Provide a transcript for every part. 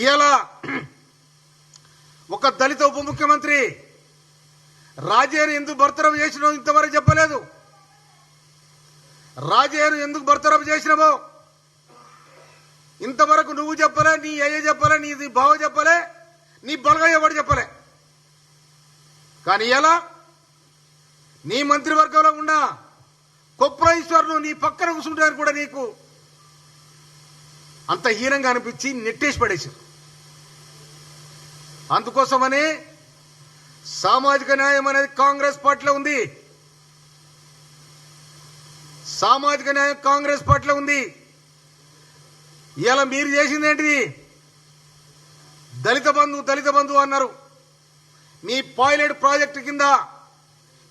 ఇవాళ ఒక దళిత ఉప ముఖ్యమంత్రి రాజేను ఎందుకు బర్తరఫ్ చేసినావు ఇంతవరకు చెప్పలేదు. రాజేను ఎందుకు బర్తరఫ్ చేసినావో ఇంతవరకు నువ్వు చెప్పలే నీ అయ్య చెప్పలే నీ బావ చెప్పలే నీ బలగయ్య ఎవడు చెప్పలే. కానీ ఎలా నీ మంత్రివర్గంలో ఉన్న కొప్రైశ్వర్ను నీ పక్కన కూర్చుంటారు కూడా నీకు. అంత హీనంగా అనిపించి నెట్టేసి పడేశారు. అందుకోసమనే సామాజిక న్యాయం అనేది కాంగ్రెస్ పార్టీలో ఉంది. సామాజిక న్యాయం కాంగ్రెస్ పార్టీలో ఉంది. ఇలా మీరు చేసింది ఏంటిది? దళిత బంధు దళిత బంధు అన్నారు. మీ పాయిలెట్ ప్రాజెక్టు కింద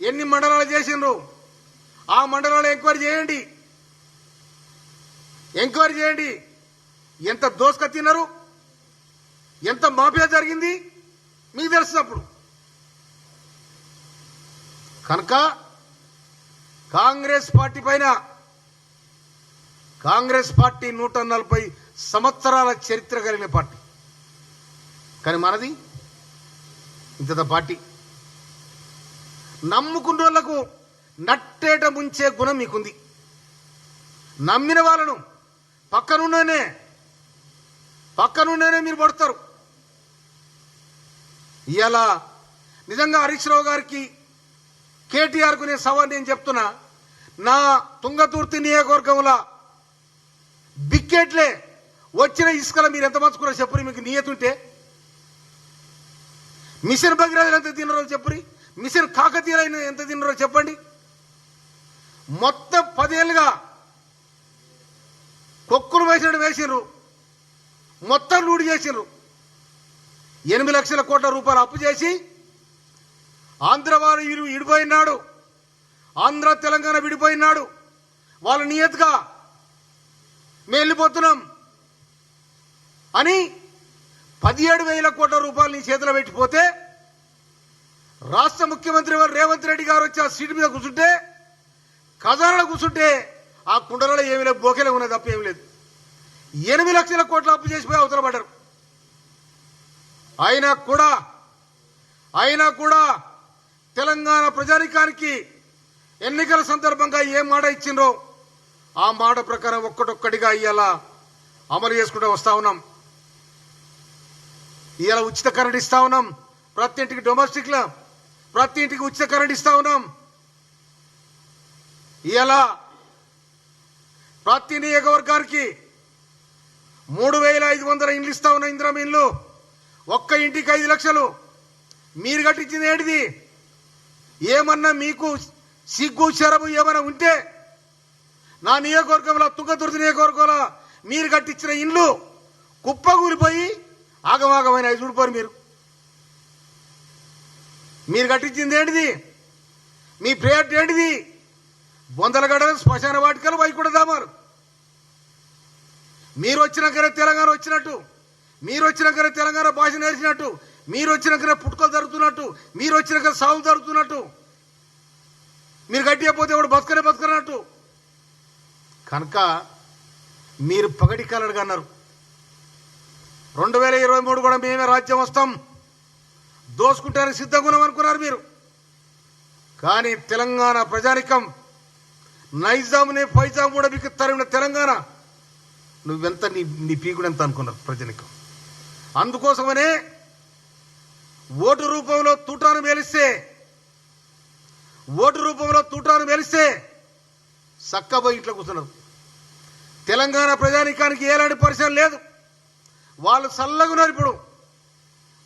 ఎన్ని మండలాలు చేసిండ్రు? ఆ మండలాలు ఎంక్వైరీ చేయండి. ఎంక్వైరీ చేయండి. ఎంత దోసుక తిన్నారు ఎంత మాఫియా జరిగింది? మీకు తెలిసినప్పుడు కనుక కాంగ్రెస్ పార్టీ పైన కాంగ్రెస్ పార్టీ నూట నలభై సంవత్సరాల చరిత్ర కలిగిన పార్టీ. కానీ మనది ఇంత పార్టీ. నమ్ముకున్న వాళ్ళకు నట్టేట ముంచే గుణం మీకుంది. నమ్మిన వాళ్ళను పక్కనున్ననే పక్కనుండేనే మీరు పడతారు. ఇలా నిజంగా హరీష్ రావు గారికి కేటీఆర్కు నేను సవాల్ నేను చెప్తున్నా నా తుంగతుర్తి నియోజకవర్గంలో బిక్కెట్లే వచ్చిన ఇసుకల మీరు ఎంత మంచుకున్నారో చెప్పురి మీకు నియతుంటే మిషన్ భగీరథ ఎంత తిన్నారో చెప్పురి మిషన్ కాకతీయులైన ఎంత తిన్నారో చెప్పండి. మొత్తం పదేళ్ళుగా కొక్కులు వేసినట్టు వేసినారు మొత్తం లూడి చేసిర్రు. ఎనిమిది లక్షల కోట్ల రూపాయలు అప్పు చేసి ఆంధ్ర వారు ఇరు విడిపోయినాడు ఆంధ్ర తెలంగాణ విడిపోయినాడు. వాళ్ళ నియతగా మేము వెళ్ళిపోతున్నాం అని పదిహేడు వేల కోట్ల రూపాయలు నీ చేతిలో పెట్టిపోతే రాష్ట్ర ముఖ్యమంత్రి వారు రేవంత్ రెడ్డి గారు వచ్చి ఆ సీటు మీద కూర్చుంటే ఖజానాలో కూర్చుంటే ఆ కుండలలో ఏమీ లేదు బోకెలే ఉన్నది తప్ప ఏమీ లేదు. ఎనిమిది లక్షల కోట్ల అప్పు చేసిపోయి అవతల పడ్డారు. అయినా కూడా అయినా కూడా తెలంగాణ ప్రజానికానికి ఎన్నికల సందర్భంగా ఏ మాట ఇచ్చిండ్రో ఆ మాట ప్రకారం ఒక్కటొక్కటిగా ఇవాళ అమలు చేసుకుంటూ వస్తా ఉన్నాం. ఇవాళ ఉచిత కరెంట్ ఇస్తా ఉన్నాం. ప్రతి ఇంటికి డొమెస్టిక్లో ప్రతి ఇంటికి ఉచిత కరెంట్ ఇస్తా ఉన్నాం. ఇవాళ ప్రతి నియోజకవర్గానికి మూడు వేల ఐదు వందల ఇండ్లు ఇస్తా ఉన్న ఇందిరం ఇల్లు ఒక్క ఇంటికి ఐదు లక్షలు. మీరు కట్టించింది ఏంటిది ఏమన్నా మీకు సిగ్గు శరము ఏమైనా ఉంటే నా నియోజకవర్గంలో తుంగతుర్తి నియోజకవర్గంలో మీరు కట్టించిన ఇండ్లు కుప్పగూలిపోయి ఆగమాగమైన చూడిపోరు మీరు. మీరు కట్టించింది ఏంటిది మీ ప్రేయర్ ఏంటిది? బొందలగడ శ్మశాన వాటికలు వైకుంఠధామాలు. మీరు వచ్చినాకనే తెలంగాణ వచ్చినట్టు. మీరు వచ్చినాకనే తెలంగాణ భాష నేర్చినట్టు. మీరు వచ్చినాకనే పుట్టుకలు జరుగుతున్నట్టు. మీరు వచ్చినాక సాగులు జరుగుతున్నట్టు. మీరు గట్టిగా పోతే వాడు బతకనే బతకనట్టు. కనుక మీరు పగటి కలడుగా అన్నారు రెండు వేల ఇరవై మూడు కూడా మేమే రాజ్యం వస్తాం. దోసుకుంటారని సిద్ధంగా అనుకున్నారు మీరు. కానీ తెలంగాణ ప్రజానికం నైజాంని ఫైజాం కూడా మీకు తరిమిన తెలంగాణ. నువ్వెంత నీ నీ పీకుడు ఎంత అనుకున్నారు ప్రజలకు? అందుకోసమనే ఓటు రూపంలో తూటాను మేలిస్తే ఓటు రూపంలో తూటాను మేలిస్తే సక్కబోయి ఇంట్లో కూర్చున్నారు. తెలంగాణ ప్రజానికానికి ఏలాంటి పరిచయం లేదు. వాళ్ళు చల్లగున్నారు ఇప్పుడు.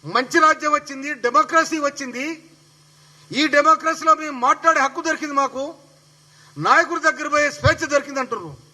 మంచి రాజ్యం వచ్చింది డెమోక్రసీ వచ్చింది. ఈ డెమోక్రసీలో మేము మాట్లాడే హక్కు దొరికింది మాకు. నాయకుడి దగ్గర పోయే స్వేచ్ఛ దొరికింది అంటున్నారు